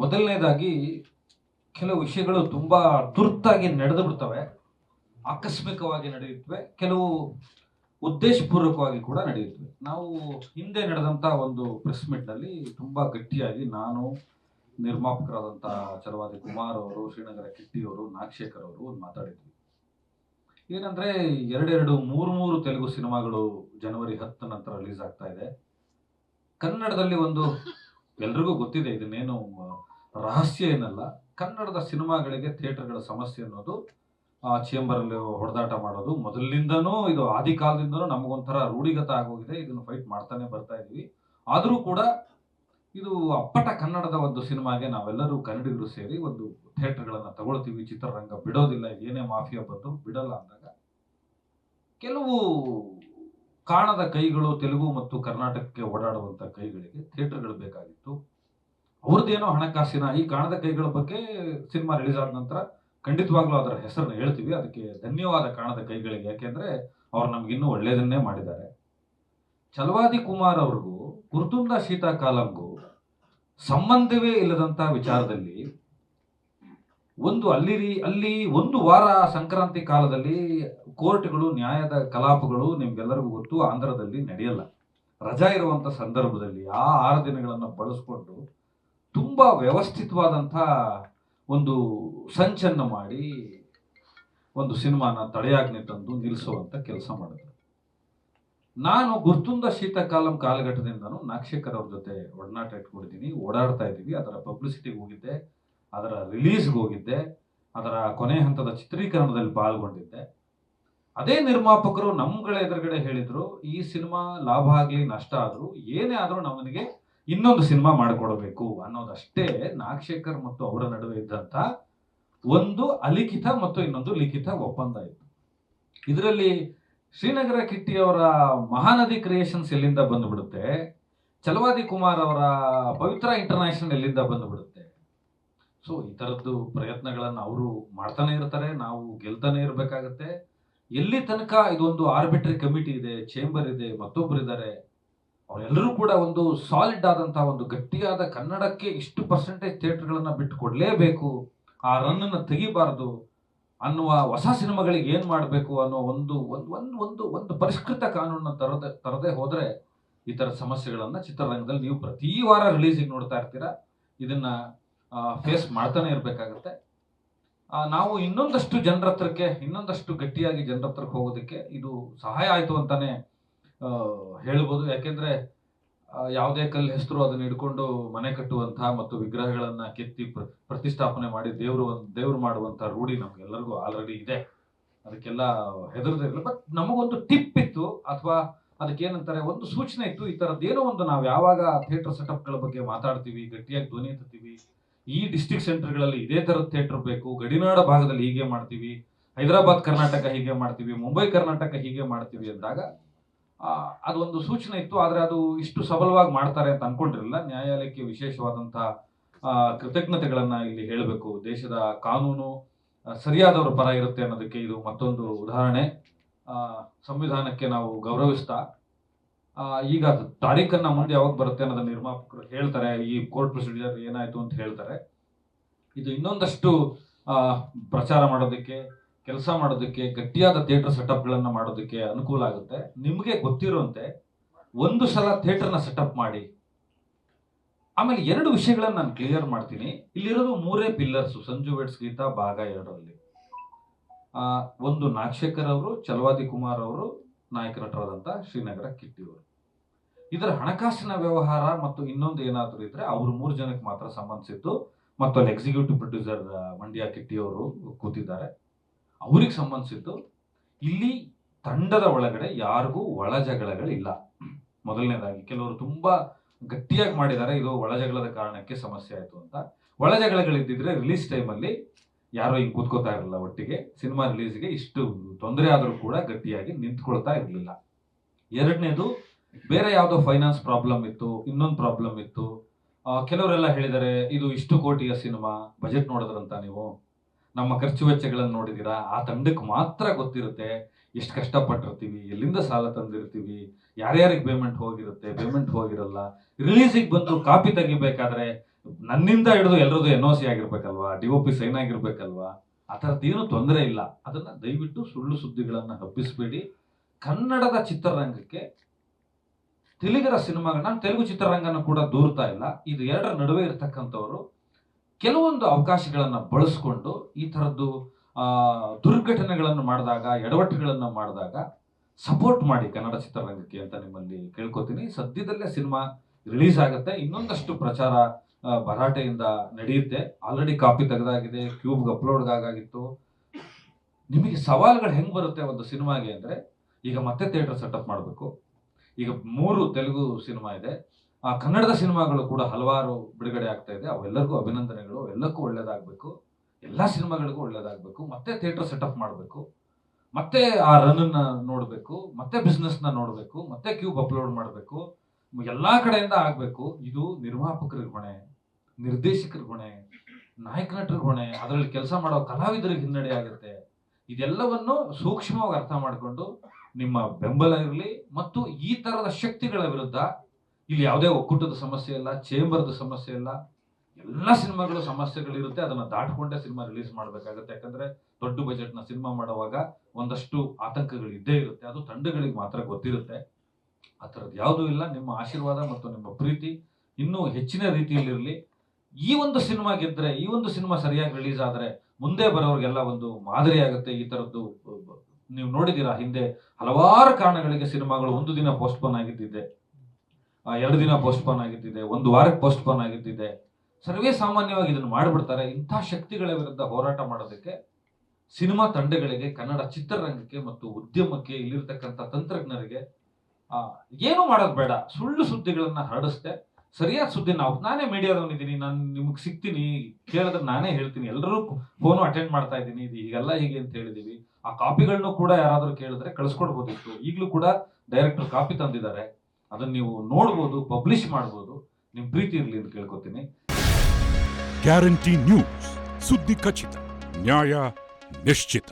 ಮೊದಲನೇದಾಗಿ ಕೆಲವು ವಿಷಯಗಳು ತುಂಬ ತುರ್ತಾಗಿ ನಡೆದು ಬಿಡ್ತವೆ, ಆಕಸ್ಮಿಕವಾಗಿ ನಡೆಯುತ್ತವೆ, ಕೆಲವು ಉದ್ದೇಶಪೂರ್ವಕವಾಗಿ ಕೂಡ ನಡೆಯುತ್ತವೆ. ನಾವು ಹಿಂದೆ ನಡೆದಂಥ ಒಂದು ಪ್ರೆಸ್ ಮೀಟ್ನಲ್ಲಿ ತುಂಬಾ ಗಟ್ಟಿಯಾಗಿ ನಾನು ನಿರ್ಮಾಪಕರಾದಂತ ಚಲವಾದಿ ಕುಮಾರ್ ಅವರು, ಶ್ರೀನಗರ ಕಿಟ್ಟಿ ಅವರು, ನಾಗಶೇಖರ್ ಅವರು ಮಾತಾಡಿದ್ವಿ. ಏನಂದ್ರೆ ಎರಡೆರಡು ಮೂರು ಮೂರು ತೆಲುಗು ಸಿನಿಮಾಗಳು ಜನವರಿ ಹತ್ತ ನಂತರ ರಿಲೀಸ್ ಆಗ್ತಾ ಇದೆ. ಕನ್ನಡದಲ್ಲಿ ಒಂದು ಎಲ್ರಿಗೂ ಗೊತ್ತಿದೆ ಇದನ್ನೇನು ರಹಸ್ಯ ಏನಲ್ಲ. ಕನ್ನಡದ ಸಿನಿಮಾಗಳಿಗೆ ಥಿಯೇಟರ್ಗಳ ಸಮಸ್ಯೆ ಅನ್ನೋದು ಆ ಚೇಂಬರ್ ಅಲ್ಲಿ ಹೊಡೆದಾಟ ಮಾಡೋದು. ಮೊದಲಿನಿಂದನೂ ಇದು ಆದಿ ಕಾಲದಿಂದನೂ ನಮಗೊಂಥರ ರೂಢಿಗತ ಆಗೋಗಿದೆ. ಇದನ್ನು ಫೈಟ್ ಮಾಡ್ತಾನೆ ಬರ್ತಾ ಇದ್ದೀವಿ. ಆದರೂ ಕೂಡ ಇದು ಅಪ್ಪಟ ಕನ್ನಡದ ಒಂದು ಸಿನಿಮಾಗೆ ನಾವೆಲ್ಲರೂ ಕನ್ನಡಿಗರು ಸೇರಿ ಒಂದು ಥಿಯೇಟರ್ಗಳನ್ನು ತಗೊಳ್ತೀವಿ. ಚಿತ್ರರಂಗ ಬಿಡೋದಿಲ್ಲ. ಏನೇ ಮಾಫಿಯಾ ಬಂದು ಬಿಡಲ್ಲ ಅಂದಾಗ ಕೆಲವು ಕಾಣದ ಕೈಗಳು ತೆಲುಗು ಮತ್ತು ಕರ್ನಾಟಕಕ್ಕೆ ಓಡಾಡುವಂತ ಕೈಗಳಿಗೆ ಥಿಯೇಟರ್ಗಳು ಬೇಕಾಗಿತ್ತು. ಅವ್ರದ್ದೇನೋ ಹಣಕಾಸಿನ ಈ ಕಾಣದ ಕೈಗಳ ಬಗ್ಗೆ ಸಿನಿಮಾ ರಿಲೀಸ್ ಆದ ನಂತರ ಖಂಡಿತವಾಗ್ಲೂ ಅದರ ಹೆಸರನ್ನ ಹೇಳ್ತೀವಿ. ಅದಕ್ಕೆ ಧನ್ಯವಾದ ಕಾಣದ ಕೈಗಳಿಗೆ. ಯಾಕೆಂದ್ರೆ ಅವ್ರು ನಮ್ಗಿನ್ನೂ ಒಳ್ಳೇದನ್ನೇ ಮಾಡಿದ್ದಾರೆ. ಚಲವಾದಿ ಕುಮಾರ್ ಅವ್ರಿಗೂ ಕುರ್ತುಂದ ಶೀತಾಕಾಲಂಗೂ ಸಂಬಂಧವೇ ಇಲ್ಲದಂತ ವಿಚಾರದಲ್ಲಿ ಒಂದು ಅಲ್ಲಿ ಅಲ್ಲಿ ಒಂದು ವಾರ ಸಂಕ್ರಾಂತಿ ಕಾಲದಲ್ಲಿ ಕೋರ್ಟ್ಗಳು, ನ್ಯಾಯದ ಕಲಾಪಗಳು ನಿಮ್ಗೆಲ್ಲರಿಗೂ ಗೊತ್ತು, ಆಂಧ್ರದಲ್ಲಿ ನಡೆಯಲ್ಲ. ರಜಾ ಇರುವಂಥ ಸಂದರ್ಭದಲ್ಲಿ ಆ ಆರು ದಿನಗಳನ್ನು ಬಳಸ್ಕೊಂಡು ತುಂಬಾ ವ್ಯವಸ್ಥಿತವಾದಂಥ ಒಂದು ಸಂಚನ್ನು ಮಾಡಿ ಒಂದು ಸಿನಿಮಾನ ತಡೆಯಾಜ್ಞೆ ತಂದು ನಿಲ್ಲಿಸುವಂಥ ಕೆಲಸ ಮಾಡಿದ್ರು. ನಾನು ಗುರ್ತುಂದ ಶೀತಕಾಲಂ ಕಾಲಘಟ್ಟದಿಂದನೂ ನಾಗಶೇಖರ್ ಅವ್ರ ಜೊತೆ ಒಡನಾಟ ಇಟ್ಕೊಂಡಿದ್ದೀನಿ, ಓಡಾಡ್ತಾ ಇದ್ದೀವಿ, ಅದರ ಪಬ್ಲಿಸಿಟಿಗೆ ಹೋಗಿದ್ದೆ. ಅದರ ರಿಲೀಸ್ಗೆ ಹೋಗಿದ್ದೆ, ಅದರ ಕೊನೆ ಹಂತದ ಚಿತ್ರೀಕರಣದಲ್ಲಿ ಪಾಲ್ಗೊಂಡಿದ್ದೆ. ಅದೇ ನಿರ್ಮಾಪಕರು ನಮ್ಗಳ ಎದುರುಗಡೆ ಹೇಳಿದ್ರು, ಈ ಸಿನಿಮಾ ಲಾಭ ಆಗಲಿ ನಷ್ಟ ಆದ್ರೂ ಏನೇ ಆದ್ರೂ ನಮ್ಮನಿಗೆ ಇನ್ನೊಂದು ಸಿನಿಮಾ ಮಾಡಿಕೊಡಬೇಕು ಅನ್ನೋದಷ್ಟೇ ನಾಗಶೇಖರ್ ಮತ್ತು ಅವರ ನಡುವೆ ಇದ್ದಂತ ಒಂದು ಅಲಿಖಿತ ಮತ್ತು ಇನ್ನೊಂದು ಲಿಖಿತ ಒಪ್ಪಂದ ಇತ್ತು. ಇದರಲ್ಲಿ ಶ್ರೀನಗರ ಕಿಟ್ಟಿ ಅವರ ಮಹಾನದಿ ಕ್ರಿಯೇಷನ್ಸ್ ಎಲ್ಲಿಂದ ಬಂದ್ಬಿಡುತ್ತೆ, ಚಲವಾದಿ ಕುಮಾರ್ ಅವರ ಪವಿತ್ರ ಇಂಟರ್ನ್ಯಾಷನಲ್ ಎಲ್ಲಿಂದ ಬಂದ್ಬಿಡುತ್ತೆ ಸೊ, ಈ ಥರದ್ದು ಪ್ರಯತ್ನಗಳನ್ನು ಅವರು ಮಾಡ್ತಾನೆ ಇರ್ತಾರೆ, ನಾವು ಗೆಲ್ತಾನೆ ಇರಬೇಕಾಗತ್ತೆ. ಎಲ್ಲಿ ತನಕ ಇದೊಂದು ಆರ್ಬಿಟ್ರಿ ಕಮಿಟಿ ಇದೆ ಚೇಂಬರ್ ಇದೆ ಮತ್ತೊಬ್ಬರು ಇದ್ದಾರೆ ಅವರೆಲ್ಲರೂ ಕೂಡ ಒಂದು ಸಾಲಿಡ್ ಆದಂತಹ ಒಂದು ಗಟ್ಟಿಯಾದ ಕನ್ನಡಕ್ಕೆ ಇಷ್ಟು ಪರ್ಸೆಂಟೇಜ್ ಥಿಯೇಟರ್ಗಳನ್ನು ಬಿಟ್ಟು ಕೊಡ್ಲೇಬೇಕು ಆ ರನ್ನನ್ನು ತೆಗಿಬಾರ್ದು ಅನ್ನುವ ಹೊಸ ಸಿನಿಮಾಗಳಿಗೆ ಏನು ಮಾಡಬೇಕು ಅನ್ನೋ ಒಂದು ಒಂದು ಒಂದು ಒಂದು ಒಂದು ಪರಿಷ್ಕೃತ ಕಾನೂನನ್ನು ತರದೆ, ತರದೇ ಹೋದರೆ ಈ ಥರ ಸಮಸ್ಯೆಗಳನ್ನು ಚಿತ್ರರಂಗದಲ್ಲಿ ನೀವು ಪ್ರತಿ ವಾರ ರಿಲೀಸಿಗೆ ನೋಡ್ತಾ ಇರ್ತೀರಾ. ಇದನ್ನ ಫೇಸ್ ಮಾಡ್ತಾನೆ ಇರಬೇಕಾಗತ್ತೆ. ನಾವು ಇನ್ನೊಂದಷ್ಟು ಜನರ ಹತ್ರಕ್ಕೆ ಇನ್ನೊಂದಷ್ಟು ಗಟ್ಟಿಯಾಗಿ ಜನರ ಹತ್ರಕ್ಕೆ ಹೋಗೋದಕ್ಕೆ ಇದು ಸಹಾಯ ಆಯಿತು ಅಂತಾನೆ ಹೇಳ್ಬೋದು. ಯಾಕೆಂದ್ರೆ ಯಾವುದೇ ಕಲ್ಲು ಹೆಸರು ಅದನ್ನ ಹಿಡ್ಕೊಂಡು ಮನೆ ಕಟ್ಟುವಂತಹ ಮತ್ತು ವಿಗ್ರಹಗಳನ್ನು ಕೆತ್ತಿ ಪ್ರ- ಪ್ರತಿಷ್ಠಾಪನೆ ಮಾಡಿ ದೇವರು ದೇವ್ರು ಮಾಡುವಂತ ರೂಢಿ ನಮಗೆಲ್ಲರಿಗೂ ಆಲ್ರೆಡಿ ಇದೆ. ಅದಕ್ಕೆಲ್ಲ ಹೆದರದಿರಲಿಲ್ಲ ಬಟ್ ನಮಗೊಂದು ಟಿಪ್ ಇತ್ತು ಅಥವಾ ಅದಕ್ಕೆ ಏನಂತಾರೆ ಒಂದು ಸೂಚನೆ ಇತ್ತು ಈ ಥರದ್ದೇನೋ ಒಂದು ನಾವು ಯಾವಾಗ ಥಿಯೇಟರ್ ಸೆಟಪ್ಗಳ ಬಗ್ಗೆ ಮಾತಾಡ್ತೀವಿ ಗಟ್ಟಿಯಾಗಿ ಧ್ವನಿ ಎತ್ತುತ್ತೀವಿ ಈ ಡಿಸ್ಟಿಕ್ ಸೆಂಟರ್ಗಳಲ್ಲಿ ಇದೇ ಥರದ ಥಿಯೇಟರ್ ಬೇಕು. ಗಡಿನಾಡ ಭಾಗದಲ್ಲಿ ಹೀಗೆ ಮಾಡ್ತೀವಿ. ಹೈದರಾಬಾದ್, ಕರ್ನಾಟಕ ಹೀಗೆ ಮಾಡ್ತೀವಿ. ಮುಂಬೈ, ಕರ್ನಾಟಕ ಹೀಗೆ ಮಾಡ್ತೀವಿ ಅಂದಾಗ ಅದೊಂದು ಸೂಚನೆ ಇತ್ತು. ಆದರೆ ಅದು ಇಷ್ಟು ಸಬಲವಾಗಿ ಮಾಡ್ತಾರೆ ಅಂತ ಅನ್ಕೊಂಡಿರಲಿಲ್ಲ. ನ್ಯಾಯಾಲಯಕ್ಕೆ ವಿಶೇಷವಾದಂತಹ ಕೃತಜ್ಞತೆಗಳನ್ನು ಇಲ್ಲಿ ಹೇಳಬೇಕು. ದೇಶದ ಕಾನೂನು ಸರಿಯಾದವರ ಪರ ಇರುತ್ತೆ ಅನ್ನೋದಕ್ಕೆ ಇದು ಮತ್ತೊಂದು ಉದಾಹರಣೆ. ಸಂವಿಧಾನಕ್ಕೆ ನಾವು ಗೌರವಿಸ್ತಾ ಈಗ ಅದು ತಾರೀಖನ್ನ ಮುಂದೆ ಯಾವಾಗ ಬರುತ್ತೆ ಅನ್ನೋದನ್ನ ನಿರ್ಮಾಪಕರು ಹೇಳ್ತಾರೆ, ಈ ಕೋರ್ಟ್ ಪ್ರೊಸೀಜರ್ ಏನಾಯ್ತು ಅಂತ ಹೇಳ್ತಾರೆ. ಇದು ಇನ್ನೊಂದಷ್ಟು ಪ್ರಚಾರ ಮಾಡೋದಕ್ಕೆ, ಕೆಲಸ ಮಾಡೋದಕ್ಕೆ, ಗಟ್ಟಿಯಾದ ಥಿಯೇಟರ್ ಸೆಟಪ್ಗಳನ್ನು ಮಾಡೋದಕ್ಕೆ ಅನುಕೂಲ ಆಗುತ್ತೆ. ನಿಮಗೆ ಗೊತ್ತಿರುವಂತೆ ಒಂದು ಸಲ ಥಿಯೇಟರ್ನ ಸೆಟಪ್ ಮಾಡಿ, ಆಮೇಲೆ ಎರಡು ವಿಷಯಗಳನ್ನು ನಾನು ಕ್ಲಿಯರ್ ಮಾಡ್ತೀನಿ. ಇಲ್ಲಿರೋದು ಮೂರೇ ಪಿಲ್ಲರ್ಸ್ ಸಂಜು ವೆಟ್ಸ್ ಗೀತಾ ಭಾಗ ಎರಡರಲ್ಲಿ. ಒಂದು ನಾಗಶೇಖರ್ ಅವರು, ಚಲವಾದಿ ಕುಮಾರ್ ಅವರು ನಾಯಕ ಶ್ರೀನಗರ ಕಿಟ್ಟಿಯವರು. ಇದರ ಹಣಕಾಸಿನ ವ್ಯವಹಾರ ಮತ್ತು ಇನ್ನೊಂದು ಏನಾದರೂ ಇದ್ರೆ ಅವರು ಮೂರು ಜನಕ್ಕೆ ಮಾತ್ರ ಸಂಬಂಧಿಸಿದ್ದು ಮತ್ತು ಅಲ್ಲಿ ಎಕ್ಸಿಕ್ಯೂಟಿವ್ ಪ್ರೊಡ್ಯೂಸರ್ ಮಂಡ್ಯ ಕಿಟ್ಟಿಯವರು ಕೂತಿದ್ದಾರೆ. ಅವ್ರಿಗೆ ಸಂಬಂಧಿಸಿದ್ದು ಇಲ್ಲಿ ತಂಡದ ಒಳಗಡೆ ಯಾರಿಗೂ ಒಳ ಜಗಳಗಳಿಲ್ಲ ಮೊದಲನೇದಾಗಿ ಕೆಲವರು ತುಂಬಾ ಗಟ್ಟಿಯಾಗಿ ಮಾಡಿದ್ದಾರೆ, ಇದು ಒಳಜಗಳದ ಕಾರಣಕ್ಕೆ ಸಮಸ್ಯೆ ಆಯಿತು ಅಂತ. ಒಳ ಜಗಳಗಳಿದ್ದಿದ್ರೆ ರಿಲೀಸ್ ಟೈಮಲ್ಲಿ ಯಾರೋ ಹಿಂಗೆ ಕೂತ್ಕೋತಾ ಇರಲಿಲ್ಲ ಒಟ್ಟಿಗೆ. ಸಿನಿಮಾ ರಿಲೀಸ್ಗೆ ಇಷ್ಟು ತೊಂದರೆ ಆದರೂ ಕೂಡ ಗಟ್ಟಿಯಾಗಿ ನಿಂತ್ಕೊಳ್ತಾ ಇರಲಿಲ್ಲ. ಎರಡನೇದು, ಬೇರೆ ಯಾವುದೋ ಫೈನಾನ್ಸ್ ಪ್ರಾಬ್ಲಮ್ ಇತ್ತು, ಇನ್ನೊಂದು ಪ್ರಾಬ್ಲಮ್ ಇತ್ತು. ಕೆಲವರೆಲ್ಲ ಹೇಳಿದ್ದಾರೆ ಇದು ಇಷ್ಟು ಕೋಟಿಯ ಸಿನಿಮಾ, ಬಜೆಟ್ ನೋಡಿದ್ರಂತ ನೀವು? ನಮ್ಮ ಖರ್ಚು ವೆಚ್ಚಗಳನ್ನು ನೋಡಿದ್ದೀರಾ ಆ ತಂಡಕ್ಕೆ ಮಾತ್ರ ಗೊತ್ತಿರುತ್ತೆ. ಎಷ್ಟು ಕಷ್ಟಪಟ್ಟಿರ್ತೀವಿ, ಎಲ್ಲಿಂದ ಸಾಲ ತಂದಿರ್ತೀವಿ, ಯಾರ್ಯಾರಿಗೆ ಪೇಮೆಂಟ್ ಹೋಗಿರುತ್ತೆ ಪೇಮೆಂಟ್ ಹೋಗಿರಲ್ಲ. ರಿಲೀಸಿಗೆ ಬಂದು ಕಾಪಿ ತೆಗಿಬೇಕಾದ್ರೆ ನನ್ನಿಂದ ಹಿಡಿದು ಎಲ್ಲರದು ಎನ್ ಒ ಸಿ ಆಗಿರ್ಬೇಕಲ್ವಾ ಡಿ ಒ ಪಿ ಸೈನ್ ಆಗಿರ್ಬೇಕಲ್ವಾ, ಆ ಥರದ್ದೇನು ತೊಂದರೆ ಇಲ್ಲ. ಅದನ್ನು ದಯವಿಟ್ಟು ಸುಳ್ಳು ಸುದ್ದಿಗಳನ್ನು ಹಬ್ಬಿಸಬೇಡಿ ಕನ್ನಡದ ಚಿತ್ರರಂಗಕ್ಕೆ ತೆಲುಗರ ಸಿನಿಮಾಗಳು ತೆಲುಗು ಚಿತ್ರರಂಗನ ಕೂಡ ದೂರ್ತಾ ಇಲ್ಲ. ಇದು ಎರಡರ ನಡುವೆ ಇರತಕ್ಕಂಥವರು ಕೆಲವೊಂದು ಅವಕಾಶಗಳನ್ನು ಬಳಸ್ಕೊಂಡು ಈ ಥರದ್ದು ದುರ್ಘಟನೆಗಳನ್ನು ಮಾಡಿದಾಗ, ಎಡವಟ್ಟುಗಳನ್ನು ಮಾಡಿದಾಗ ಸಪೋರ್ಟ್ ಮಾಡಿ ಕನ್ನಡ ಚಿತ್ರರಂಗಕ್ಕೆ ಅಂತ ನಿಮ್ಮಲ್ಲಿ ಕೇಳ್ಕೊತೀನಿ. ಸದ್ಯದಲ್ಲೇ ಸಿನಿಮಾ ರಿಲೀಸ್ ಆಗುತ್ತೆ. ಇನ್ನೊಂದಷ್ಟು ಪ್ರಚಾರ ಭರಾಟೆಯಿಂದ ನಡೆಯುತ್ತೆ. ಆಲ್ರೆಡಿ ಕಾಪಿ ತೆಗೆದಾಗಿದೆ ಕ್ಯೂಬ್ಗೆ ಅಪ್ಲೋಡ್ ಆಗಾಗಿತ್ತು. ನಿಮಗೆ ಸವಾಲುಗಳು ಹೆಂಗೆ ಬರುತ್ತೆ ಒಂದು ಸಿನಿಮಾಗೆ ಅಂದ್ರೆ, ಈಗ ಮತ್ತೆ ಥಿಯೇಟರ್ ಸೆಟಪ್ ಮಾಡಬೇಕು. ಈಗ ಮೂರು ತೆಲುಗು ಸಿನಿಮಾ ಇದೆ. ಆ, ಕನ್ನಡದ ಸಿನಿಮಾಗಳು ಕೂಡ ಹಲವಾರು ಬಿಡುಗಡೆ ಆಗ್ತಾ ಇದೆ. ಅವೆಲ್ಲರಿಗೂ ಅಭಿನಂದನೆಗಳು. ಎಲ್ಲಕ್ಕೂ ಒಳ್ಳೇದಾಗಬೇಕು. ಎಲ್ಲ ಸಿನಿಮಾಗಳಿಗೂ ಒಳ್ಳೇದಾಗಬೇಕು. ಮತ್ತೆ ಥಿಯೇಟರ್ ಸೆಟಪ್ ಮಾಡಬೇಕು. ಮತ್ತೆ ಆ ರನ್ನ ನೋಡಬೇಕು. ಮತ್ತೆ ಬಿಸ್ನೆಸ್ನ ನೋಡಬೇಕು. ಮತ್ತೆ ಕ್ಯೂಬ್ ಅಪ್ಲೋಡ್ ಮಾಡಬೇಕು. ಎಲ್ಲಾ ಕಡೆಯಿಂದ ಆಗಬೇಕು. ಇದು ನಿರ್ಮಾಪಕರ ಹೊಣೆ ನಿರ್ದೇಶಕರ ಹೊಣೆ ನಾಯಕ ನಟರ ಹೊಣೆ, ಅದರಲ್ಲಿ ಕೆಲಸ ಮಾಡೋ ಕಲಾವಿದರಿಗೆ ಹಿನ್ನಡೆ ಆಗುತ್ತೆ. ಇದೆಲ್ಲವನ್ನು ಸೂಕ್ಷ್ಮವಾಗಿ ಅರ್ಥ ಮಾಡಿಕೊಂಡು ನಿಮ್ಮ ಬೆಂಬಲ ಇರಲಿ ಮತ್ತು ಈ ತರದ ಶಕ್ತಿಗಳ ವಿರುದ್ಧ ಇಲ್ಲಿ ಯಾವುದೇ ಒಕ್ಕೂಟದ ಸಮಸ್ಯೆ ಇಲ್ಲ, ಚೇಂಬರ್ದ ಸಮಸ್ಯೆ ಇಲ್ಲ, ಎಲ್ಲ ಸಿನಿಮಾಗಳು ಸಮಸ್ಯೆಗಳಿರುತ್ತೆ, ಅದನ್ನ ದಾಟ್ಕೊಂಡೇ ಸಿನಿಮಾ ರಿಲೀಸ್ ಮಾಡಬೇಕಾಗುತ್ತೆ. ಯಾಕಂದ್ರೆ ದೊಡ್ಡ ಬಜೆಟ್ನ ಸಿನಿಮಾ ಮಾಡುವಾಗ ಒಂದಷ್ಟು ಆತಂಕಗಳು ಇದ್ದೇ ಇರುತ್ತೆ. ಅದು ತಂಡಗಳಿಗೆ ಮಾತ್ರ ಗೊತ್ತಿರುತ್ತೆ. ಆ ಥರದ್ದು ಯಾವುದೂ ಇಲ್ಲ. ನಿಮ್ಮ ಆಶೀರ್ವಾದ ಮತ್ತು ನಿಮ್ಮ ಪ್ರೀತಿ ಇನ್ನೂ ಹೆಚ್ಚಿನ ರೀತಿಯಲ್ಲಿರಲಿ. ಈ ಒಂದು ಸಿನಿಮಾ ಗೆದ್ರೆ, ಈ ಒಂದು ಸಿನಿಮಾ ಸರಿಯಾಗಿ ರಿಲೀಸ್ ಆದ್ರೆ ಮುಂದೆ ಬರೋರಿಗೆಲ್ಲ ಒಂದು ಮಾದರಿ ಆಗುತ್ತೆ ಈ ತರದ್ದು. ನೀವು ನೋಡಿದ್ದೀರಾ, ಹಿಂದೆ ಹಲವಾರು ಕಾರಣಗಳಿಗೆ ಸಿನಿಮಾಗಳು ಒಂದು ದಿನ ಪೋಸ್ಟ್ಪೋನ್ ಆಗಿದ್ದಿದೆ. ಎರಡು ದಿನ ಪೋಸ್ಟ್ಪೋನ್ ಆಗಿದ್ದಿದೆ, ಒಂದು ವಾರಕ್ಕೆ ಪೋಸ್ಟ್ಪೋನ್ ಆಗಿದ್ದಿದೆ. ಸರ್ವೇ ಸಾಮಾನ್ಯವಾಗಿ ಇದನ್ನು ಮಾಡಿಬಿಡ್ತಾರೆ. ಇಂಥ ಶಕ್ತಿಗಳ ವಿರುದ್ಧ ಹೋರಾಟ ಮಾಡೋದಕ್ಕೆ ಸಿನಿಮಾ ತಂಡಗಳಿಗೆ, ಕನ್ನಡ ಚಿತ್ರರಂಗಕ್ಕೆ ಮತ್ತು ಉದ್ಯಮಕ್ಕೆ ಇಲ್ಲಿರ್ತಕ್ಕಂಥ ತಂತ್ರಜ್ಞರಿಗೆ ಏನು ಮಾಡೋದು ಬೇಡ. ಸುಳ್ಳು ಸುದ್ದಿಗಳನ್ನು ಹರಡಿಸ್ದೆ ಸರಿಯಾದ ಸುದ್ದಿ ನಾವು, ನಾನೇ ಮೀಡಿಯಾದವನಿದ್ದೀನಿ ನಾನು ನಿಮಗೆ ಸಿಗ್ತೀನಿ, ಕೇಳಿದ್ರೆ ನಾನೇ ಹೇಳ್ತೀನಿ ಎಲ್ಲರೂ ಫೋನು ಅಟೆಂಡ್ ಮಾಡ್ತಾ ಇದ್ದೀನಿ ಇದು ಹೀಗೆಲ್ಲ ಹೀಗೆ ಅಂತ ಹೇಳಿದೀವಿ. ಆ ಕಾಪಿಗಳನ್ನು ಕೂಡ ಯಾರಾದರೂ ಕೇಳಿದ್ರೆ ಕಳಿಸ್ಕೊಡ್ಬೋದಿತ್ತು. ಈಗಲೂ ಕೂಡ ಡೈರೆಕ್ಟರ್ ಕಾಪಿ ತಂದಿದ್ದಾರೆ. ಅದನ್ನ ನೀವು ನೋಡ್ಬೋದು ಪಬ್ಲಿಷ್ ಮಾಡ್ಬೋದು. ನಿಮ್ಮ ಪ್ರೀತಿ ಇರಲಿ ಅಂತ ಕೇಳ್ಕೊತೀನಿ. ಗ್ಯಾರಂಟಿ ನ್ಯೂಸ್ ಸುದ್ದಿ ಖಚಿತ, ನ್ಯಾಯ ನಿಶ್ಚಿತ.